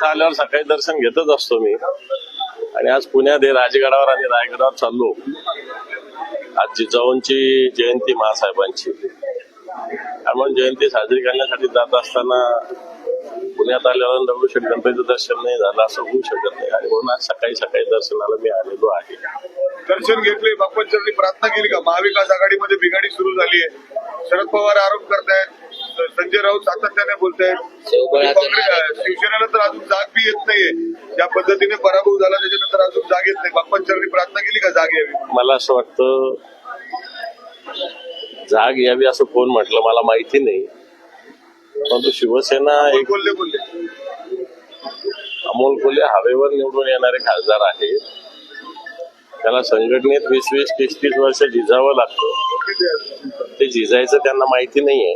इथं आल्यावर सकाळी दर्शन घेतच असतो मी. आणि आज पुण्यात हे राजगडावर आणि रायगडावर चाललो. आज जिजाऊंची जयंती महासाहेबांची आपण जयंती साजरी करण्यासाठी जात असताना पुण्यात आल्यावर दगडूशेठ गणपतीचं दर्शन नाही झालं असं होऊ शकत नाही. आणि म्हणून आज सकाळी सकाळी दर्शनाला मी आलेलो आहे. दर्शन घेतले बाप्पांचरणी प्रार्थना केली का? महाविकास आघाडीमध्ये बिघाडी सुरू झाली आहे. शरद पवार आरोप करतायत. संजय राऊत सातत्याने शेवबळाचं काँग्रेस शिवसेनेला तर अजून जाग बी येत नाहीये. ज्या पद्धतीने पराभव झाला त्याच्यानंतर अजून जाग येत नाही. बाप्पांचरणी प्रार्थना केली का जाग यावी? मला असं वाटतं जाग यावी असं कोण म्हटलं मला माहिती नाही. परंतु शिवसेना एक बोलले बोलले. अमोल कोल्हे हवेवर निवडून येणारे खासदार आहेत. त्याला संघटनेत वीस वीस तीस तीस वर्ष झिजावं लागतं. ते झिजायचं त्यांना माहिती नाहीये.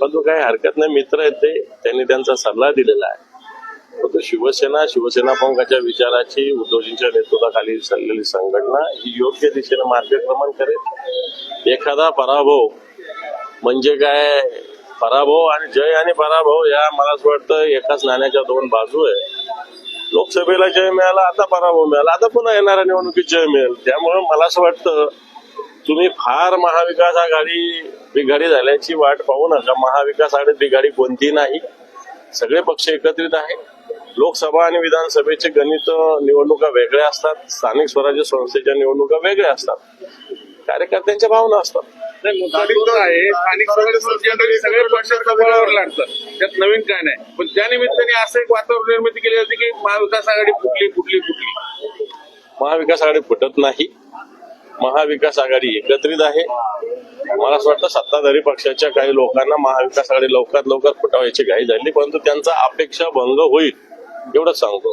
पण तो काही हरकत नाही मित्र आहेत ते त्यांनी त्यांचा सल्ला दिलेला आहे. परंतु शिवसेना शिवसेना प्रमुखाच्या विचाराची उद्धवजींच्या नेतृत्वाखाली चाललेली संघटना ही योग्य दिशेने मार्गक्रमण करेल. एखादा पराभव म्हणजे काय? पराभव आणि जय आणि पराभव या मला असं वाटतं एकाच नाण्याच्या दोन बाजू आहे. लोकसभेला जय मिळाला आता पराभव मिळाला. आता पुन्हा येणाऱ्या निवडणुकीत जय मिळेल. त्यामुळे मला असं वाटतं तुम्ही फार महाविकास आघाडी बिघाडी झाल्याची वाट पाहू नका. महाविकास आघाडीत बिघाडी कोणती नाही. सगळे पक्ष एकत्रित आहे. लोकसभा आणि विधानसभेचे गणित निवडणुका वेगळ्या असतात. स्थानिक स्वराज्य संस्थेच्या निवडणुका वेगळ्या असतात. कार्यकर्त्यांच्या भावना असतात. सगळे पक्ष बळावर लागतात त्यात नवीन काय नाही. पण त्या निमित्ताने असं एक वातावरण निर्मिती केली जाते की महाविकास आघाडी फुटली फुटली फुटली. महाविकास आघाडी फुटत नाही. महाविकास आघाडी एकत्रित आहे. मला असं वाटतं सत्ताधारी पक्षाच्या काही लोकांना महाविकास आघाडी लवकरात लवकर फुटावायची घाई झाली परंतु त्यांचा अपेक्षा भंग होईल एवढंच सांगतो.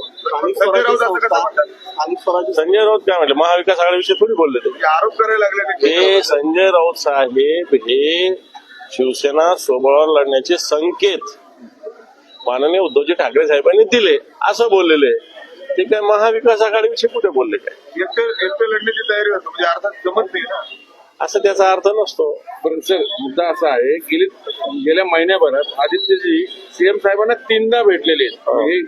संजय राऊत काय म्हटले महाविकास आघाडीविषयी थोडी बोलले ते. हे आरोप करायला लागले हे संजय राऊत साहेब हे शिवसेना सोबळावर लढण्याचे संकेत माननीय उद्धवजी ठाकरे साहेबांनी दिले असं बोललेले. ते काय महाविकास आघाडीविषयी कुठे बोलले काय? एकटे एकटे लढण्याची तयारी होती म्हणजे अर्थात जमत नाही ना? असं त्याचा अर्थ नसतो. पण सर मुद्दा असा आहे गेली गेल्या महिन्याभरात आदित्यजी सीएम साहेबांना तीनदा भेटलेले आहेत. हे.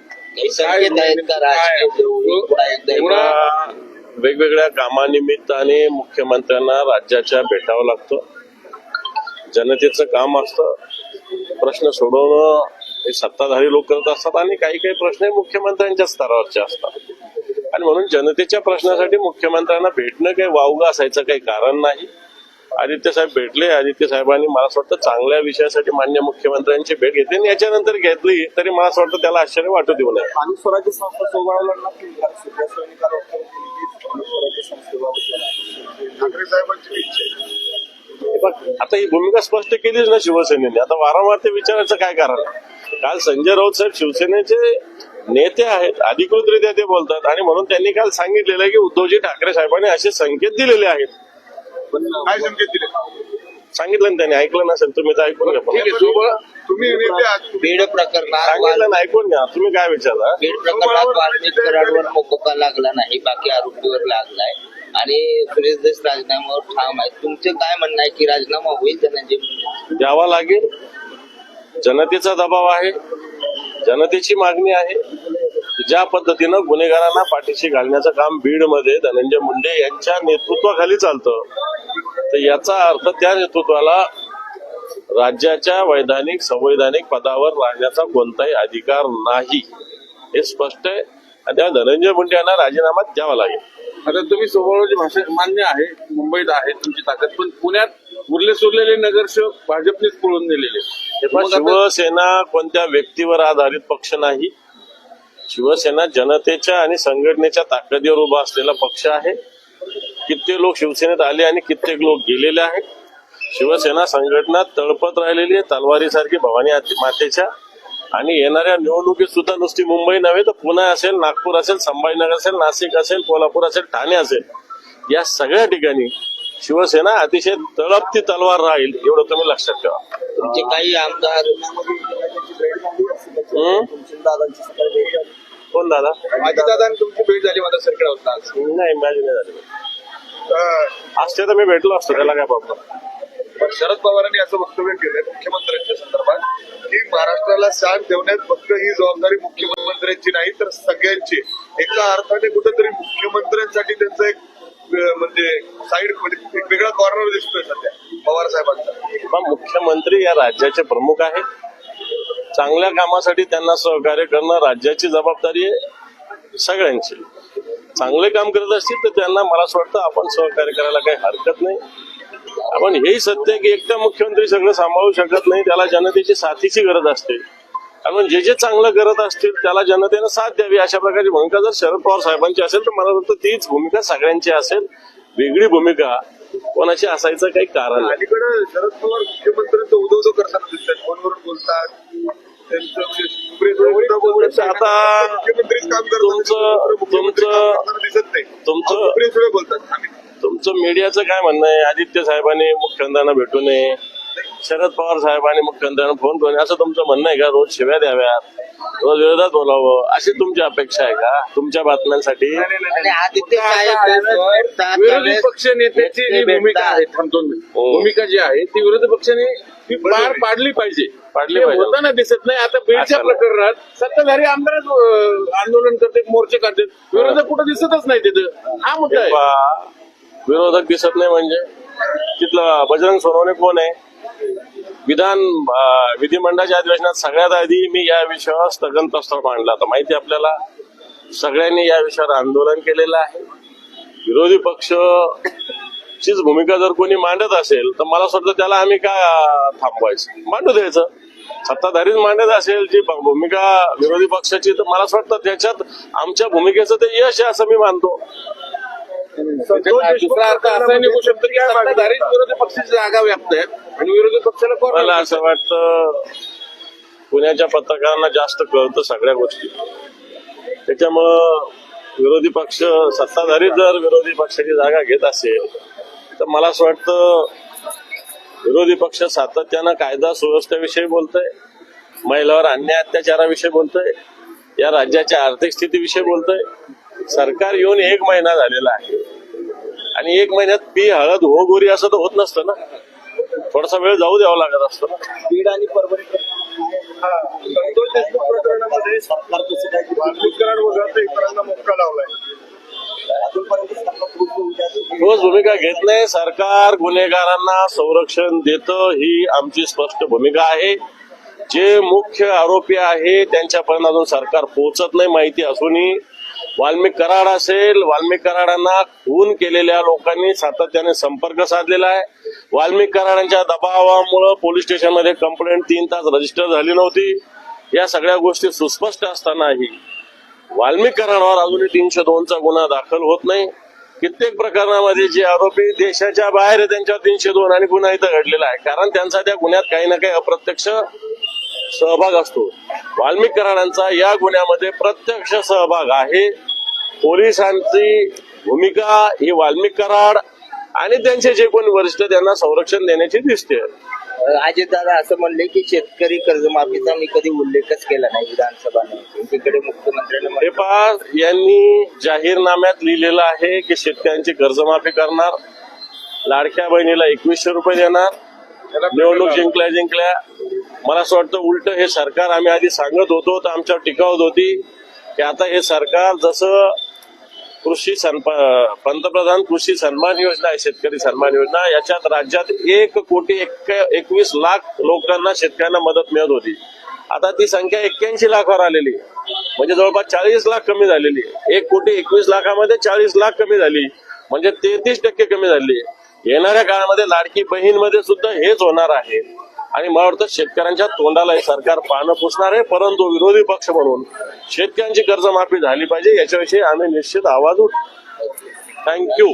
वेगवेगळ्या कामानिमित्ताने मुख्यमंत्र्यांना राज्याच्या भेटावं लागतं. जनतेचं काम असतं. प्रश्न सोडवणं हे सत्ताधारी लोक करत असतात आणि काही काही प्रश्न हे मुख्यमंत्र्यांच्या स्तरावरचे असतात. आणि म्हणून जनतेच्या प्रश्नासाठी मुख्यमंत्र्यांना भेटणं काही वावगं असायचं काही कारण नाही. आदित्य साहेब भेटले. आदित्य साहेबांनी मला असं वाटतं चांगल्या विषयासाठी मान्य मुख्यमंत्र्यांची भेट घेतली. आणि याच्यानंतर घेतली तरी मला असं वाटतं त्याला आश्चर्य वाटू देऊ नये. स्वराज्य संस्था आता ही भूमिका स्पष्ट केलीच ना शिवसेनेने. आता वारंवार ते विचारायचं काय कारण? आहे? काल संजय राऊत साहेब शिवसेनेचे नेते आहेत अधिकृतरित्या ते बोलतात. आणि म्हणून त्यांनी काल सांगितलेलं आहे की उद्धवजी ठाकरे साहेबांनी असे संकेत दिलेले आहेत. काय संकेत दिले? सांगितलं ना त्यांनी ऐकलं नसेल तुम्ही तर ऐकून घ्या ठीक पण. तुम्ही नेते आहात बीड प्रकरणात सांगितलं ना ऐकून घ्या. तुम्ही काय विचारला? बीड प्रकरणात वाल्मिक कराडवर मोकोका लागला नाही बाकी आरोपीवर लागलाय. आणि सुरेश देश राजीनाम्यावर ठाम आहे. तुमचं काय म्हणणं आहे की राजीनामा होईल धनंजय मुंडे द्यावा लागेल. जनतेचा दबाव आहे. जनतेची मागणी आहे. ज्या पद्धतीनं गुन्हेगारांना पाठीशी घालण्याचं काम बीडमध्ये धनंजय मुंडे यांच्या नेतृत्वाखाली चालतं तर याचा अर्थ त्या नेतृत्वाला राज्याच्या वैधानिक संवैधानिक पदावर राहण्याचा कोणताही अधिकार नाही. हे स्पष्ट आहे. आणि त्या धनंजय मुंडे यांना राजीनामा द्यावा लागेल. आता तुम्ही सोबळची भाषा मान्य आहे मुंबईत आहे तुमची ताकद पण पुण्यात उरले सुरलेले नगरसेवक भाजपनेच पळून दिलेले हे पण मग आता- शिवसेना कोणत्या व्यक्तीवर आधारित पक्ष नाही शिवसेना जनतेच्या आणि संघटनेच्या ताकदीवर उभा असलेला पक्ष आहे. कित्येक लोक शिवसेनेत आले आणि कित्येक लोक गेलेले आहेत. शिवसेना संघटना तळपत राहिलेली आहे तलवारीसारखी भवानी मातेच्या. आणि येणाऱ्या निवडणुकीत सुद्धा नुसती मुंबई नव्हे तर पुणे असेल नागपूर असेल संभाजीनगर असेल नाशिक असेल कोल्हापूर असेल ठाणे असेल. या सगळ्या ठिकाणी शिवसेना अतिशय तळपती तलवार राहील एवढं तुम्ही लक्षात ठेवा. तुमचे काही आमदार भेट झाली. दादा माझी दादा आणि तुमची भेट झाली माझा सर्कल होता. नाही माझी नाही झाली. असते तर मी भेटलो असतो त्याला काय प्रॉब्लेम पण शरद पवारांनी असं वक्तव्य केलंय मुख्यमंत्र्यांच्या संदर्भात की महाराष्ट्राला शांत ठेवण्यात फक्त ही जबाबदारी मुख्यमंत्र्यांची नाही तर सगळ्यांची. एका अर्थाने कुठेतरी मुख्यमंत्र्यांसाठी त्यांचं एक म्हणजे साईड म्हणजे एक वेगळा कॉर्नर दिसतोय सध्या पवार साहेबांचा. मुख्यमंत्री या राज्याचे प्रमुख आहेत. चांगल्या कामासाठी त्यांना सहकार्य करणं राज्याची जबाबदारी आहे सगळ्यांची. चांगले काम करत असतील तर त्यांना मला असं वाटतं आपण सहकार्य करायला काही हरकत नाही. आपण हेही सत्य की एकटा मुख्यमंत्री सगळं सांभाळू शकत नाही त्याला जनतेची साथीची गरज असते. कारण जे जे चांगलं करत असतील त्याला जनतेनं साथ द्यावी अशा प्रकारची भूमिका जर शरद पवार साहेबांची असेल तर मला वाटतं तीच भूमिका सगळ्यांची असेल. वेगळी भूमिका कोणाची असायचं काही कारण अलीकडे शरद पवार मुख्यमंत्र्यांचं उदवदो करताना दिसतात. फोनवरून बोलतात. म्हणजे. आता मुख्यमंत्रीच काम करतात. तुमचं- तुमचं- करताना दिसत नाही. तुमचं- सुप्रीम सुद्धा बोलतात. आम्ही तुमचं मीडियाचं काय म्हणणं आहे? आदित्य साहेबांनी मुख्यमंत्र्यांना भेटू नये. शरद पवार साहेबांनी मुख्यमंत्र्यांना फोन करू नये असं तुमचं म्हणणं आहे का? रोज शिव्या द्याव्यात. विरोधात बोलावं अशी तुमची अपेक्षा आहे का? तुमच्या बातम्यांसाठी? विरोधी पक्ष नेत्याची जी भूमिका. आहे थांबतो मी. हो. भूमिका जी आहे ती विरोधी पक्षाने ती पार पाडली पाहिजे. पाडली पाहिजे. होताना दिसत नाही आता बीडच्या. प्रकरणात सत्ताधारी आमदारच अं, आंदोलन करतात मोर्चे करतात विरोधक कुठं दिसतच नाही तिथं. हा मुद्दा आहे. बा, विरोधक दिसत नाही म्हणजे? तिथलं बजरंग सोनवणे कोण आहे? विधान विधिमंडळाच्या अधिवेशनात सगळ्यात आधी मी या विषयावर स्थगन प्रस्ताव मांडला होता. माहिती आहे आपल्याला? सगळ्यांनी या विषयावर आंदोलन केलेलं आहे. विरोधी पक्ष चीच भूमिका जर कोणी मांडत असेल तर मला असं वाटतं त्याला आम्ही काय थांबवायचं? मांडू द्यायचं. सत्ताधारीच मांडत असेल जी भूमिका विरोधी पक्षाची तर मला असं वाटतं त्याच्यात आमच्या भूमिकेचं ते यश आहे असं मी मानतो. दुसरा अर्थ असा निघू शकतो की सत्ताधारीच विरोधी पक्षाची जागा व्यापतायत आणि विरोधी पक्षाला मला असं वाटतं पुण्याच्या पत्रकारांना जास्त कळतं सगळ्या गोष्टी. त्याच्यामुळं विरोधी पक्ष सत्ताधारी जर विरोधी पक्षाची जागा घेत असेल तर मला असं वाटतं विरोधी पक्ष सातत्यानं कायदा सुव्यवस्थेविषयी बोलतोय महिलावर अन्याय अत्याचाराविषयी बोलतोय या राज्याच्या आर्थिक स्थितीविषयी बोलतोय. सरकार येऊन एक महिना झालेला आहे. आणि एक महिन्यात पी हळद हो गोरी असं तर होत नसतं ना. थोडासा वेळ जाऊ द्यावा लागत असतो ना. बीड आणि परभणी प्रकरणामध्ये मोक्का लावलाय. ठोस भूमिका घेत नाही. सरकार गुन्हेगारांना संरक्षण देतं ही आमची स्पष्ट भूमिका आहे. जे मुख्य आरोपी आहे त्यांच्यापर्यंत अजून सरकार पोहोचत नाही माहिती असूनही. वाल्मिक कराड असेल वाल्मिक कराडांना खून केलेल्या लोकांनी सातत्याने संपर्क साधलेला आहे. वाल्मिक कराडांच्या दबावामुळं पोलीस स्टेशनमध्ये कंप्लेंट तीन तास रजिस्टर झाली नव्हती. या सगळ्या गोष्टी सुस्पष्ट असतानाही वाल्मिक कराडावर अजूनही तीनशे दोनचा गुन्हा दाखल होत नाही. कित्येक प्रकरणामध्ये जे आरोपी देशाच्या बाहेर त्यांच्यावर तीनशे दोन आणि गुन्हा इथं घडलेला आहे. कारण त्यांचा त्या गुन्ह्यात काही ना काही अप्रत्यक्ष सहभाग असतो. वाल्मिक कराडांचा या गुन्ह्यामध्ये प्रत्यक्ष सहभाग आहे. पोलिसांची भूमिका ही वाल्मिक कराड आणि त्यांचे जे कोणी वरिष्ठ त्यांना संरक्षण देण्याची दिसते. अजित दादा असं म्हणले की शेतकरी कर्जमाफीचा मी कधी उल्लेखच केला नाही विधानसभाने. मुख्यमंत्र्यांनी पहा यांनी जाहीरनाम्यात लिहिलेलं आहे की शेतकऱ्यांची कर्जमाफी करणार लाडक्या बहिणीला एकवीसशे रुपये देणार निवडणूक जिंकल्या जिंकल्या. मला असं वाटतं उलट हे सरकार आम्ही आधी सांगत होतो तर आमच्यावर टीका होत होती. की आता हे सरकार जसं कृषी पंतप्रधान कृषी सन्मान योजना आहे शेतकरी सन्मान योजना याच्यात राज्यात एक कोटी एक एकवीस लाख लोकांना शेतकऱ्यांना मदत मिळत होती. आता ती संख्या एक्क्याऐंशी लाखावर आलेली. म्हणजे जवळपास चाळीस लाख कमी झालेली. एक कोटी एकवीस लाखामध्ये चाळीस लाख कमी झाली. म्हणजे तेहतीस टक्के कमी झाली. येणाऱ्या काळामध्ये लाडकी बहीणमध्ये सुद्धा हेच होणार आहे. आणि मला वाटतं शेतकऱ्यांच्या तोंडाला हे सरकार पानं पुसणार आहे परंतु विरोधी पक्ष म्हणून शेतकऱ्यांची कर्जमाफी झाली पाहिजे याच्याविषयी आम्ही निश्चित आवाज उठ थँक्यू